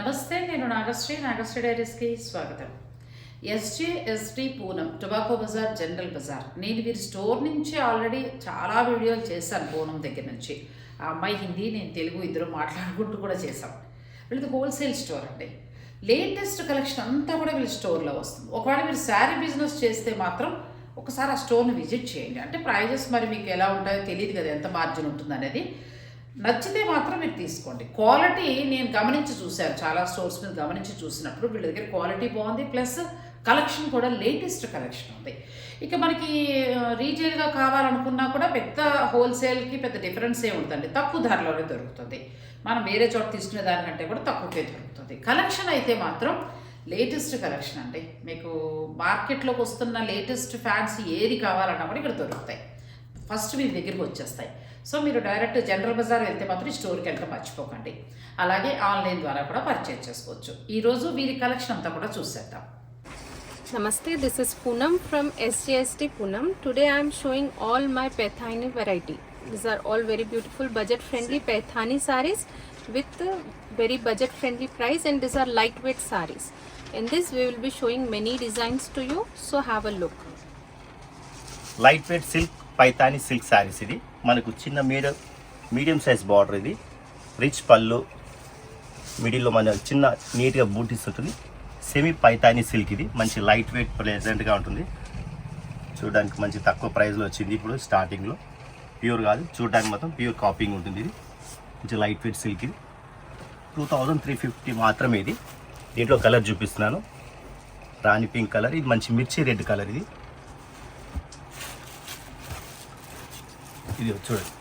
నమస్తే నేను నాగశ్రీ. నాగశ్రీ డైరీస్కి స్వాగతం. SJST Poonam tobacco Bazar general Bazar. నేను వీరి స్టోర్ నుంచి ఆల్రెడీ చాలా వీడియోలు చేశాను పూనం దగ్గర నుంచి. ఆ అమ్మాయి హిందీ నేను తెలుగు ఇద్దరు మాట్లాడుకుంటూ కూడా చేశాం. వీళ్ళది హోల్సేల్ స్టోర్ అండి. లేటెస్ట్ కలెక్షన్ అంతా కూడా వీళ్ళ స్టోర్లో వస్తుంది. ఒకవేళ మీరు శారీ బిజినెస్ చేస్తే మాత్రం ఒకసారి ఆ స్టోర్ని విజిట్ చేయండి. అంటే ప్రైజెస్ మరి మీకు ఎలా ఉంటాయో తెలియదు కదా ఎంత మార్జిన్ ఉంటుంది అనేది నచ్చితే మాత్రం మీరు తీసుకోండి. క్వాలిటీ నేను గమనించి చూశాను. చాలా స్టోర్స్ మీద గమనించి చూసినప్పుడు వీళ్ళ దగ్గర క్వాలిటీ బాగుంది ప్లస్ కలెక్షన్ కూడా లేటెస్ట్ కలెక్షన్ ఉంది. ఇక మనకి రీటైల్గా కావాలనుకున్నా కూడా పెద్ద హోల్సేల్కి పెద్ద డిఫరెన్స్ ఏ ఉంటుందండి తక్కువ ధరలోనే దొరుకుతుంది. మనం వేరే చోట తీసుకునే దానికంటే కూడా తక్కువకే దొరుకుతుంది. కలెక్షన్ అయితే మాత్రం లేటెస్ట్ కలెక్షన్ అండి. మీకు మార్కెట్లోకి వస్తున్న లేటెస్ట్ ఫ్యాన్స్ ఏది కావాలన్నా కూడా ఇక్కడ దొరుకుతాయి. ఫస్ట్ మీ దగ్గరకు వచ్చేస్తాయి. సో మీరు డైరెక్ట్ జనరల్ బజార్ వెళ్తే మాత్రం స్టోర్కి వెళ్తే మర్చిపోకండి. అలాగే ఆన్లైన్ ద్వారా కూడా పర్చేజ్ చేసుకోవచ్చు. ఈరోజు వీరి కలెక్షన్ అంతా కూడా చూసేద్దాం. Namaste this is Poonam from SGST Poonam. Today I'm showing all my Paithani variety this are all very beautiful budget friendly Paithani saris with very budget friendly price and this are light weight saris in this we will be showing many designs to you so have a look light weight silk Paithani silk saris ఇది. మనకు చిన్న medium medium size border ఇది. Rich పళ్ళు మిడిల్లో మన చిన్న నీట్గా బూటీస్ ఉంటుంది. సెమీ పైతాని సిల్క్ ఇది. మంచి లైట్ వెయిట్ ప్రెజెంట్గా ఉంటుంది. చూడడానికి మంచి తక్కువ ప్రైస్లో వచ్చింది ఇప్పుడు స్టార్టింగ్లో ప్యూర్ కాదు చూడడానికి మాత్రం ప్యూర్ కాపింగ్ ఉంటుంది ఇది. మంచి లైట్ వెయిట్ సిల్క్ ఇది. టూ థౌజండ్ త్రీ ఫిఫ్టీ మాత్రమే ఇది. దీంట్లో కలర్ చూపిస్తున్నాను. రాణి పింక్ కలర్ ఇది మంచి మిర్చి రెడ్ కలర్ ఇది. ఇది చూడండి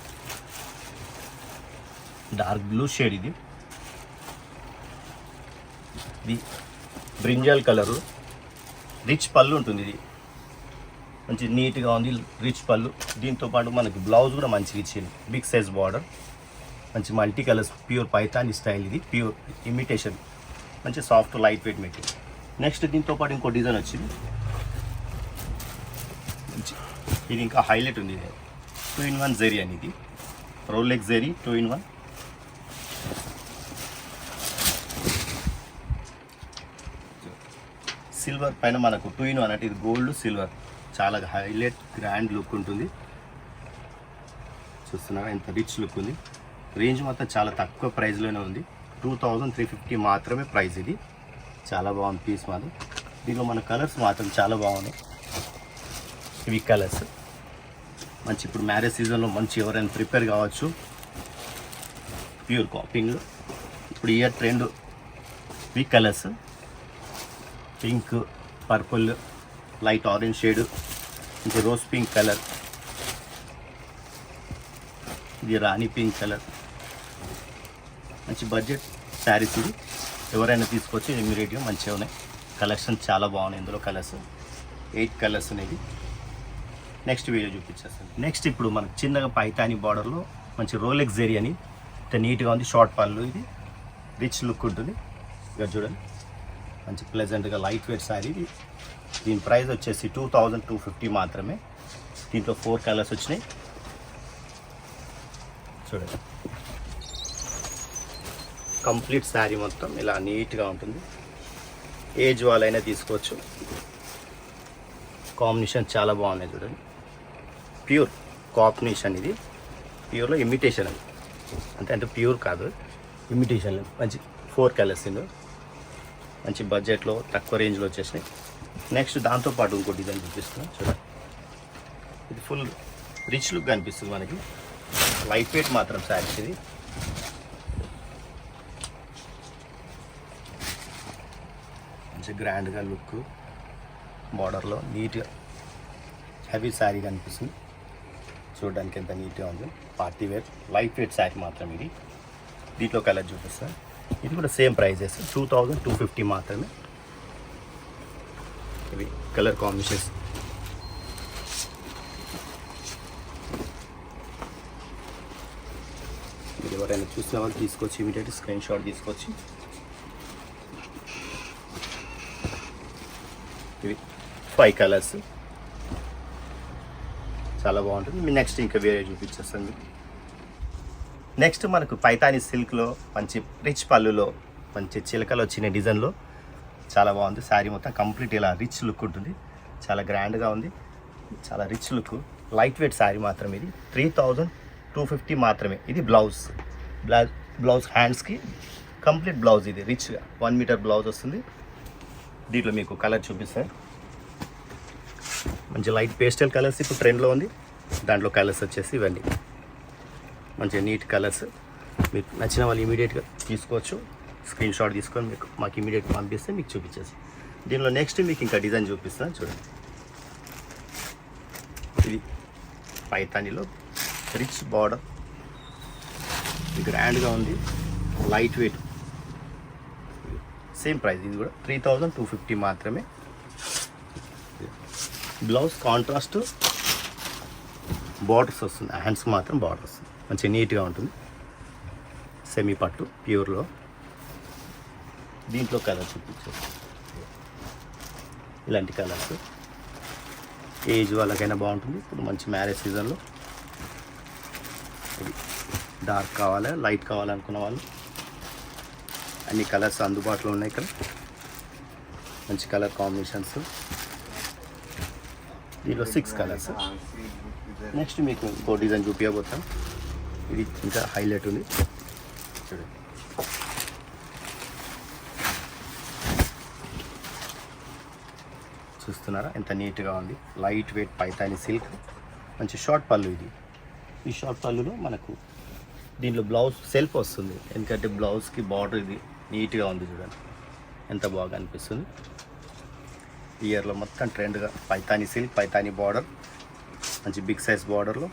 డార్క్ బ్లూ షేడ్ ఇది. ఇది బ్రింజాల్ కలరు. రిచ్ పళ్ళు ఉంటుంది ఇది. మంచి నీట్గా ఉంది రిచ్ పళ్ళు. దీంతో పాటు మనకి బ్లౌజ్ కూడా మంచిగా ఇచ్చింది. Big size border. మంచి multi colours pure Paithani style ఇది. Pure imitation. మంచి soft light weight material. Next దీంతో పాటు ఇంకో డిజైన్ వచ్చింది. మంచి ఇది ఇంకా హైలైట్ ఉంది. ఇది టూ ఇన్ వన్ జెరీ అని ఇది రోలెక్ zari two in one. Silver పైన మనకు టూ ఇన్ వన్ అంటే ఇది గోల్డ్ సిల్వర్. చాలా హైలైట్ గ్రాండ్ లుక్ ఉంటుంది. చూస్తున్నారా? ఎంత రిచ్ లుక్ ఉంది. రేంజ్ మొత్తం చాలా తక్కువ ప్రైస్లోనే ఉంది. టూ థౌజండ్ త్రీ ఫిఫ్టీ మాత్రమే ప్రైస్ ఇది. చాలా బాగుంది పీస్ మాత్రం. దీనిలో మన కలర్స్ మాత్రం చాలా బాగున్నాయి. ఇవి కలర్స్. మంచి ఇప్పుడు మ్యారేజ్ సీజన్లో మంచి ఎవరైనా ప్రిపేర్ కావచ్చు. ప్యూర్ కాపింగ్ ఇప్పుడు ఇయర్ ట్రెండ్ ఈ colours. Pink purple light orange shade ఇంకా రోజ్ పింక్ కలర్ ఇది రాణి పింక్ కలర్ మంచి బడ్జెట్ శారీస్ ఇది. ఎవరైనా తీసుకొచ్చి ఇమీడియట్గా మంచిగా ఉన్నాయి. కలెక్షన్ చాలా బాగున్నాయి ఇందులో కలర్స్ ఎయిట్ కలర్స్ ఉన్నాయి నెక్స్ట్ వీడియో చూపించేస్తాను. నెక్స్ట్ ఇప్పుడు మనకు చిన్నగా పైతాని బార్డర్లో మంచి రోలెక్స్ జెరీ అని ఇంత నీట్గా ఉంది షార్ట్ పళ్ళు ఇది రిచ్ లుక్ ఉంటుంది. ఇక చూడండి. మంచి ప్లెజెంట్గా లైట్ వెయిట్ శారీ ఇది. దీని ప్రైస్ వచ్చేసి టూ థౌజండ్ టూ ఫిఫ్టీ మాత్రమే. దీంట్లో ఫోర్ కలర్స్ వచ్చినాయి. చూడండి. కంప్లీట్ శారీ మొత్తం ఇలా నీట్గా ఉంటుంది. ఏజ్ వాళ్ళైనా తీసుకోవచ్చు. కాంబినేషన్ చాలా బాగున్నాయి చూడండి. ప్యూర్ కాంబినేషన్ ఇది. ప్యూర్లో ఇమిటేషన్ అది. అంటే అంటే ప్యూర్ కాదు. ఇమిటేషన్ మంచి ఫోర్ కలర్స్ మంచి బడ్జెట్లో తక్కువ రేంజ్లో వచ్చేసినాయి. నెక్స్ట్ దాంతోపాటు ఇంకో డిజైన్ చూపిస్తున్నాను చూడండి ఇది ఫుల్ రిచ్ లుక్ కనిపిస్తుంది మనకి. లైట్ వెయిట్ మాత్రం శారీస్ ఇది. మంచి గ్రాండ్గా లుక్. బార్డర్లో నీట్గా హెవీ శారీ కనిపిస్తుంది. చూడడానికి ఎంత నీట్గా ఉంది. Party wear light weight sari మాత్రం ఇది. దీంట్లో కలర్ చూపిస్తాను ఇది కూడా same prices two thousand two fifty మాత్రమే. ఇవి కలర్ కాంబినేషన్స్. మీరు ఎవరైనా చూసిన వాళ్ళు తీసుకొచ్చి ఇమీడియట్ స్క్రీన్ షాట్ తీసుకొచ్చి. ఇవి ఫైవ్ కలర్స్. చాలా బాగుంటుంది. మీ నెక్స్ట్ ఇంకా వేరే చూపించేస్తాను. మీకు నెక్స్ట్ మనకు పైతాని సిల్క్లో మంచి రిచ్ పళ్ళులో మంచి చిలకలు వచ్చిన డిజైన్లో చాలా బాగుంది. శారీ మొత్తం కంప్లీట్ ఇలా రిచ్ లుక్ ఉంటుంది. చాలా గ్రాండ్గా ఉంది. చాలా rich look. Light weight sari మాత్రం ఇది. త్రీ థౌజండ్ టూ ఫిఫ్టీ మాత్రమే. ఇది బ్లౌజ్. బ్లౌజ్ బ్లౌజ్ హ్యాండ్స్కి కంప్లీట్ బ్లౌజ్ ఇది. రిచ్గా. వన్ మీటర్ బ్లౌజ్ వస్తుంది. దీంట్లో మీకు కలర్ చూపిస్తాను. మంచి లైట్ పేస్టల్ కలర్స్ ఇప్పుడు ట్రెండ్లో ఉంది. దాంట్లో కలర్స్ వచ్చేసి ఇవ్వండి. మంచి నీట్ కలర్స్ మీకు నచ్చిన వాళ్ళు ఇమీడియట్గా తీసుకోవచ్చు. స్క్రీన్ షాట్ తీసుకొని మీకు మాకు ఇమీడియట్గా పంపిస్తే మీకు చూపించేసి దీనిలో నెక్స్ట్ మీకు ఇంకా డిజైన్ చూపిస్తాను. చూడండి. ఇది పైతానిలో రిచ్ బార్డర్ గ్రాండ్గా ఉంది. లైట్ వెయిట్ సేమ్ ప్రైస్ ఇది కూడా త్రీ థౌజండ్ టూ ఫిఫ్టీ మాత్రమే. బ్లౌజ్ కాంట్రాస్ట్ బార్డర్స్ వస్తుంది. హ్యాండ్స్ మాత్రం బార్డర్ వస్తుంది. మంచిగా నీట్గా ఉంటుంది. సెమీ పట్టు ప్యూర్లో. దీంట్లో కలర్ చూపించారు ఇలాంటి కలర్స్. ఏజ్ వాళ్ళకైనా బాగుంటుంది. ఇప్పుడు మంచి మ్యారేజ్ సీజన్లో. డార్క్ కావాలా లైట్ కావాలనుకున్న వాళ్ళు. అన్ని కలర్స్ అందుబాటులో ఉన్నాయి ఇక్కడ. మంచి కలర్ కాంబినేషన్స్. దీనిలో సిక్స్ కలర్స్ నెక్స్ట్ మీకు ఇంకో డిజైన్ చూపించబోతాం ఇది ఇంకా హైలైట్ ఉంది. చూడండి. చూస్తున్నారా? ఎంత నీట్గా ఉంది. లైట్ వెయిట్ పైతాని సిల్క్ మంచి షార్ట్ పళ్ళు ఇది. ఈ షార్ట్ పళ్ళులో మనకు దీంట్లో బ్లౌజ్ సెల్ఫ్ వస్తుంది. ఎందుకంటే బ్లౌజ్కి బార్డర్ ఇది నీట్గా ఉంది చూడండి. ఎంత బాగా అనిపిస్తుంది. ఇయర్లో మొత్తం ట్రెండ్గా. Paithani silk Paithani border. మంచి బిగ్ సైజ్ బార్డర్లో.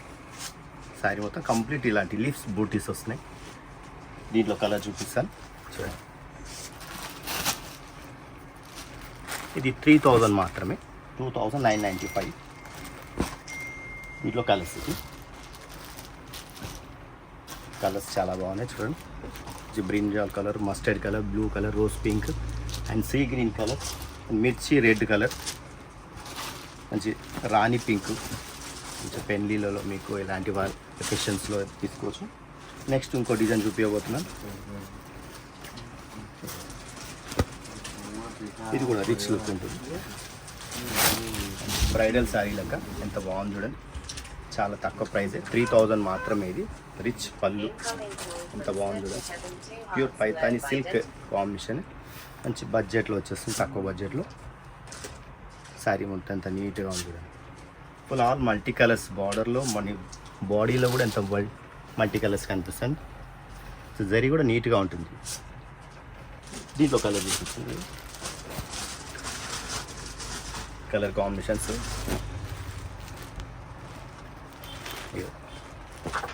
శారీ మొత్తం కంప్లీట్ ఇలాంటి లీఫ్స్ బూటీస్ వస్తున్నాయి. దీంట్లో కలర్ చూపిస్తాను. చూడండి. ఇది త్రీ థౌజండ్ మాత్రమే. Two thousand nine ninety five. దీంట్లో కలర్స్ ఇది. కలర్స్ చాలా బాగున్నాయి చూడండి. Brinjal colour mustard colour blue colour rose pink and sea green colour. మిర్చి రెడ్ కలర్. మంచి రాణి పింక్. మంచి పెన్లీలలో మీకు ఇలాంటి ఎఫిషియన్స్లో తీసుకోవచ్చు. నెక్స్ట్ ఇంకో డిజైన్ చూపించబోతున్నాను ఇది కూడా రిచ్ లుక్ ఉంటుంది. బ్రైడల్ శారీ లెక్క. ఎంత బాగుంది చూడండి. చాలా తక్కువ ప్రైజే త్రీ థౌజండ్ మాత్రమే ఇది. రిచ్ పళ్ళు. ఎంత బాగుంది చూడండి ప్యూర్ పైతాని సిల్క్ కాంబినేషన్ మంచి బడ్జెట్లో వచ్చేస్తుంది తక్కువ బడ్జెట్లో శారీ మొత్తం ఎంత నీట్గా ఉంది చూడండి ఫుల్ ఆల్ మల్టీ కలర్స్ బార్డర్లో మన బాడీలో కూడా ఎంత మల్టీ కలర్స్ కనిపిస్తుంది. సో జరీ కూడా నీట్గా ఉంటుంది. దీంట్లో కలర్ చూపిస్తుంది కలర్ కాంబినేషన్స్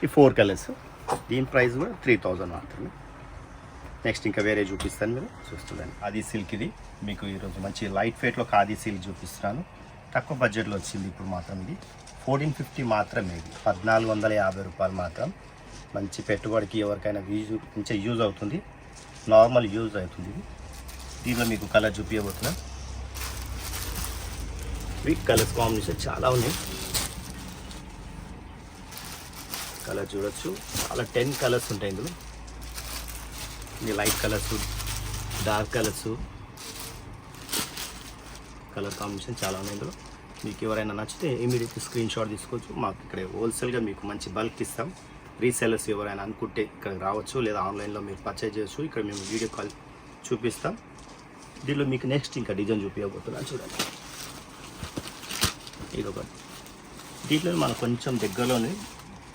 ఈ ఫోర్ కలర్స్. దీని ప్రైస్ కూడా త్రీ థౌజండ్ మాత్రమే. నెక్స్ట్ ఇంకా వేరే చూపిస్తాను మీరు. చూస్తున్నాను అది సిల్క్ ఇది. మీకు ఈరోజు మంచి లైట్ వెయిట్లో ఖాదీ సిల్క్ చూపిస్తున్నాను. తక్కువ బడ్జెట్లో వచ్చింది ఇప్పుడు మాత్రం ఇది. ఫోర్టీన్ ఫిఫ్టీ మాత్రమే ఇది. పద్నాలుగు వందల యాభై రూపాయలు మాత్రం. మంచి పెట్టుబడికి ఎవరికైనా యూజ్ మంచిగా యూజ్ అవుతుంది. నార్మల్ యూజ్ అవుతుంది ఇది. దీనిలో మీకు కలర్ చూపించబోతున్నాను వీక్ కలర్స్ కాంబినేషన్ చాలా ఉన్నాయి. కలర్ చూడొచ్చు. అలా టెన్ కలర్స్ ఉంటాయి ఇందులో. ఇది light colours dark colours colour combination చాలా ఉన్నాయి ఇందులో. మీకు ఎవరైనా నచ్చితే ఇమీడియట్ స్క్రీన్ షాట్ తీసుకోవచ్చు. మాకు ఇక్కడ హోల్సేల్గా మీకు మంచి బల్క్ ఇస్తాం. రీసెలర్స్ ఎవరైనా అనుకుంటే ఇక్కడ రావచ్చు లేదా ఆన్లైన్లో మీరు పర్చేజ్ చేయొచ్చు. ఇక్కడ మేము వీడియో కాల్ చూపిస్తాం. దీనిలో మీకు నెక్స్ట్ ఇంకా డిజైన్ చూపించబోతున్నాను చూడండి. ఇది ఒకటి దీంట్లో మనం కొంచెం దగ్గరలోనే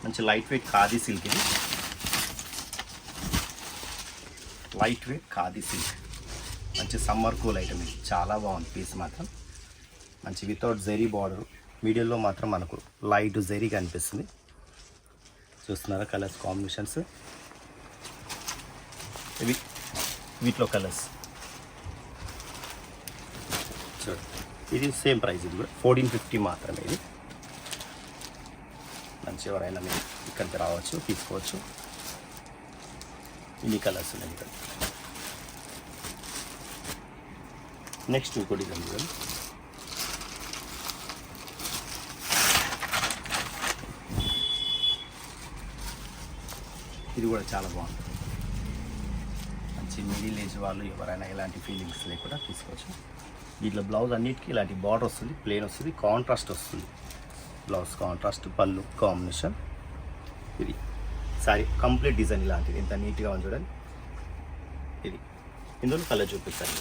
మంచి లైట్ వెయిట్ ఖాదీ సిల్క్ ఇది. లైట్ వెయిట్ ఖాదీ సిల్క్ మంచి సమ్మర్ కూల్ ఐటమ్ ఇది. చాలా బాగుంది పీస్ మాత్రం. మంచి వితౌట్ జెరీ బార్డర్ మీడియంలో మాత్రం మనకు లైట్ జెరీ కనిపిస్తుంది. చూస్తున్నారా కలర్స్ కాంబినేషన్స్ ఇవి వీటిలో కలర్స్ చూడండి ఇది సేమ్ ప్రైస్ ఇది కూడా. ఫోర్టీన్ ఫిఫ్టీ మాత్రమే ఇది. మంచి ఎవరైనా మీరు ఇక్కడికి రావచ్చు తీసుకోవచ్చు. ఇన్ని కలర్స్ ఉన్నాయి ఇక్కడ. నెక్స్ట్ ఇంకోటి డిజైన్ చూడండి ఇది కూడా చాలా బాగుంటుంది మంచి మిడిల్ ఏజ్ వాళ్ళు ఎవరైనా ఎలాంటి ఫీలింగ్స్ లేకుండా తీసుకోవచ్చు. దీంట్లో బ్లౌజ్ అన్నిటికీ ఇలాంటి బార్డర్ వస్తుంది ప్లేన్ వస్తుంది కాంట్రాస్ట్ వస్తుంది. బ్లౌజ్ కాంట్రాస్ట్ పళ్ళు కాంబినేషన్ ఇది. సారీ కంప్లీట్ డిజైన్ ఇలాంటిది. ఎంత నీట్గా ఉంది చూడండి. ఇది. ఇందులో కలర్ చూపిస్తాను.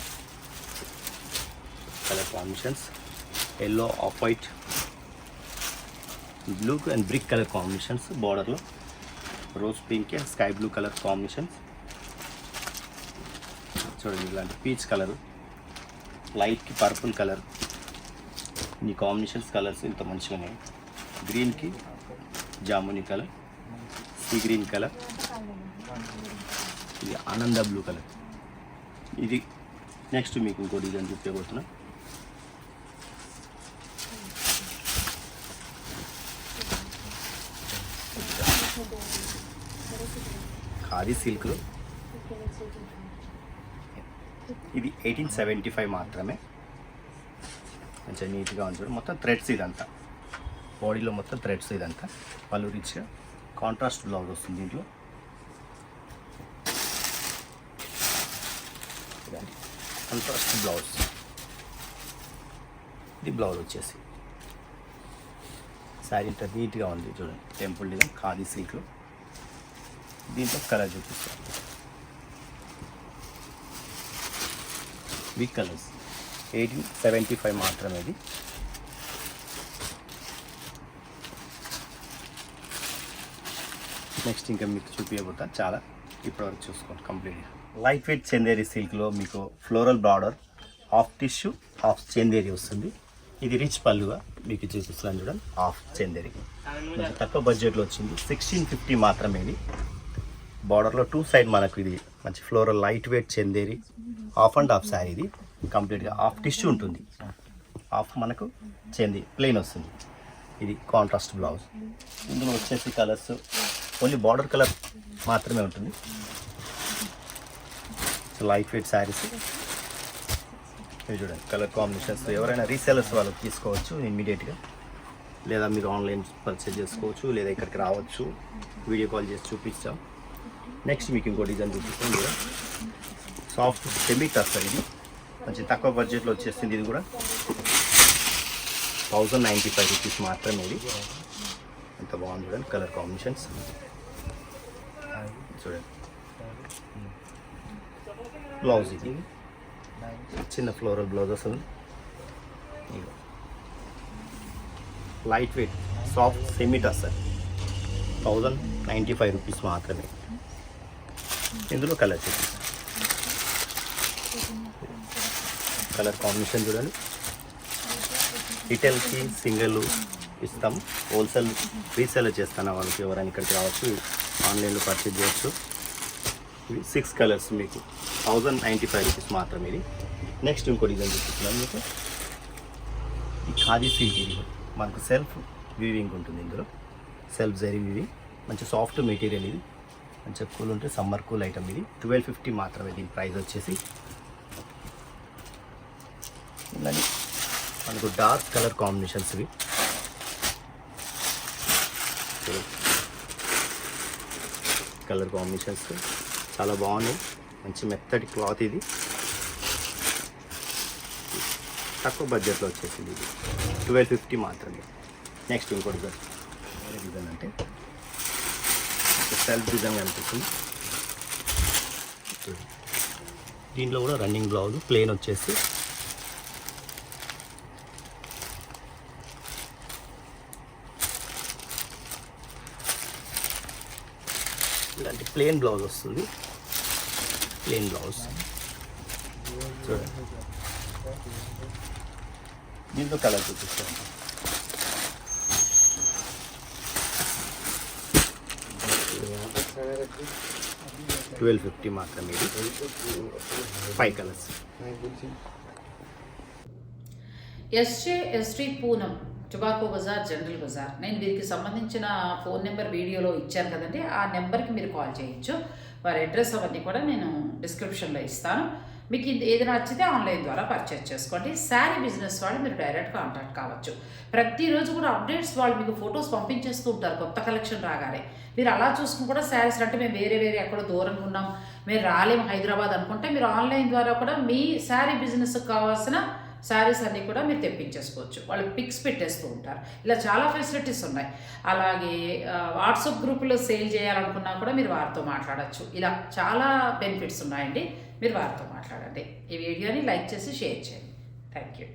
Colour combinations yellow off white blue and brick colour combinations బార్డర్లో rose pink and sky blue colour combinations చూడండి ఇలాంటి పీచ్ కలర్ లైట్కి పర్పుల్ కలర్ ఈ కాంబినేషన్స్ కలర్స్ ఇంత మంచిగా ఉన్నాయి గ్రీన్కి జాముని కలర్ సీ గ్రీన్ కలర్ ఇది ఆనంద బ్లూ కలర్. ఇది నెక్స్ట్ మీకు ఇంకో డిజైన్ చూపించబోతున్నా. ఖాదీ సిల్క్లో. ఇది ఎయిటీన్ సెవెంటీ ఫైవ్ మాత్రమే. మంచిగా నీట్గా ఉంది మొత్తం థ్రెడ్స్ ఇదంతా. బాడీలో మొత్తం థ్రెడ్స్ ఇదంతా. పలు రిచ్గా కాంట్రాస్ట్ బ్లౌజ్ వస్తుంది దీంట్లో. కాంట్రాస్ట్ బ్లౌజ్ ఇది బ్లౌజ్ వచ్చేసి. శారీ ఇంత నీట్గా ఉంది చూడండి. టెంపుల్ డిజైన్ ఖాళీ సిల్క్లో దీంట్లో కలర్ చూపిస్తాను వీక్ కలర్స్ ఎయిటీన్ సెవెంటీ ఫైవ్ మాత్రమే ఇది. నెక్స్ట్ ఇంకా మీకు చూపించబోతా చాలా ఇప్పటివరకు చూసుకోండి కంప్లీట్గా. లైట్ వెయిట్ చందేరి సిల్క్లో మీకు floral border half tissue half Chanderi వస్తుంది. ఇది రిచ్ పళ్ళుగా మీకు చూపిస్తున్నాను చూడండి హాఫ్ చందేరి తక్కువ బడ్జెట్లో వచ్చింది. సిక్స్టీన్ ఫిఫ్టీ మాత్రమే ఇది. బార్డర్లో టూ సైడ్ మనకు ఇది మంచి floral light weight Chanderi half and half sari ఇది. కంప్లీట్గా హాఫ్ టిష్యూ ఉంటుంది. హాఫ్ మనకు చెంది ప్లెయిన్ వస్తుంది. ఇది కాంట్రాస్ట్ బ్లౌజ్. ఇందులో వచ్చేసి కలర్స్ ఓన్లీ బార్డర్ కలర్ మాత్రమే ఉంటుంది. Light weight saris. ఇవి చూడండి కలర్ కాంబినేషన్స్. ఎవరైనా రీసెలర్స్ వాళ్ళకి తీసుకోవచ్చు ఇమ్మీడియట్గా. లేదా మీరు ఆన్లైన్ పర్చేజ్ చేసుకోవచ్చు లేదా ఇక్కడికి రావచ్చు. వీడియో కాల్ చేసి చూపిస్తాం. నెక్స్ట్ మీకు ఇంకో డిజైన్ చూపిస్తాం. సాఫ్ట్ సెమీ టస్టర్ ఇది. మంచి తక్కువ బడ్జెట్లో వచ్చేసింది ఇది కూడా. థౌజండ్ నైంటీ ఫైవ్ రూపీస్ మాత్రమే ఇది. ఎంత బాగుంది చూడండి కలర్ కాంబినేషన్స్. చూడండి. బ్లౌజ్ ఇది. చిన్న ఫ్లోరల్ బ్లౌజ్ అసలు light weight soft semi sir thousand ninety five rupees మాత్రమే. ఇందులో కలర్ చూపిస్తాను కలర్ కాంబినేషన్ చూడండి. రిటైల్కి సింగిల్ ఇస్తాం. హోల్సేల్ రీసేల్ చేస్తాను వాళ్ళకి ఎవరైనా ఇక్కడికి రావచ్చు. ఆన్లైన్లో పర్చేజ్ చేయొచ్చు. ఇవి సిక్స్ కలర్స్ మీకు. థౌజండ్ నైంటీ ఫైవ్ రూపీస్ మాత్రమే ఇది. నెక్స్ట్ ఇంకో డిజైన్ చూపిస్తున్నాను మీకు. ఈ ఖాదీ సిల్క్ ఇది. మనకు సెల్ఫ్ వీవింగ్ ఉంటుంది ఇందులో. సెల్ఫ్ జరీ వీవింగ్ మంచి సాఫ్ట్ మెటీరియల్ ఇది. మంచిగా కూల్ ఉంటే సమ్మర్ కూల్ ఐటమ్ ఇది. ట్వెల్వ్ ఫిఫ్టీ మాత్రమే దీని ప్రైస్ వచ్చేసి ఇలానే మనకు డార్క్ కలర్ కాంబినేషన్స్ ఇవి. కలర్ కాంబినేషన్స్ చాలా బాగున్నాయి. మంచి మెత్తటి క్లాత్ ఇది. తక్కువ బడ్జెట్లో వచ్చేసింది ఇది. ట్వెల్వ్ ఫిఫ్టీ మాత్రమే. నెక్స్ట్ ఇంకోటి సార్ వేరే డిజైన్ అంటే సెల్ఫ్ డిజైన్ కనిపిస్తుంది. దీంట్లో కూడా రన్నింగ్ బ్లౌజ్ ప్లేన్ వచ్చేసి ప్లెయిన్ ప్లేన్ బ్లౌజ్ వస్తుంది. Plain blouse. చూడండి. దీంట్లో కలర్ చూపిస్తాను. ట్వెల్వ్ ఫిఫ్టీ మాత్రమే five colours. SJ ST Poonam. Tobacco Bazaar General Bazaar. నేను వీరికి సంబంధించిన ఫోన్ నెంబర్ వీడియోలో ఇచ్చాను కదండి. ఆ నెంబర్కి మీరు కాల్ చేయొచ్చు. వారి అడ్రస్ అవన్నీ కూడా నేను డిస్క్రిప్షన్లో ఇస్తాను. మీకు ఇది ఏదైనా నచ్చితే ఆన్లైన్ ద్వారా పర్చేస్ చేసుకోండి. శారీ బిజినెస్ వాళ్ళు మీరు డైరెక్ట్ కాంటాక్ట్ కావచ్చు. ప్రతిరోజు కూడా అప్డేట్స్ వాళ్ళు మీకు ఫొటోస్ పంపించేస్తూ ఉంటారు కొత్త కలెక్షన్ రాగానే. మీరు అలా చూసుకుని కూడా శారీస్ అంటే మేము వేరే వేరే ఎక్కడో దూరంగా ఉన్నాం. మేము రాలేము హైదరాబాద్ అనుకుంటే మీరు ఆన్లైన్ ద్వారా కూడా మీ శారీ బిజినెస్కి కావాల్సిన శారీస్ అన్నీ కూడా మీరు తెప్పించేసుకోవచ్చు. వాళ్ళు పిక్స్ పెట్టేస్తూ ఉంటారు. ఇలా చాలా ఫెసిలిటీస్ ఉన్నాయి. అలాగే వాట్సాప్ గ్రూపులో సేల్ చేయాలనుకున్నా కూడా మీరు వారితో మాట్లాడచ్చు. ఇలా చాలా బెనిఫిట్స్ ఉన్నాయండి. మీరు వారితో మాట్లాడండి. ఈ వీడియోని లైక్ చేసి షేర్ చేయండి. Thank you.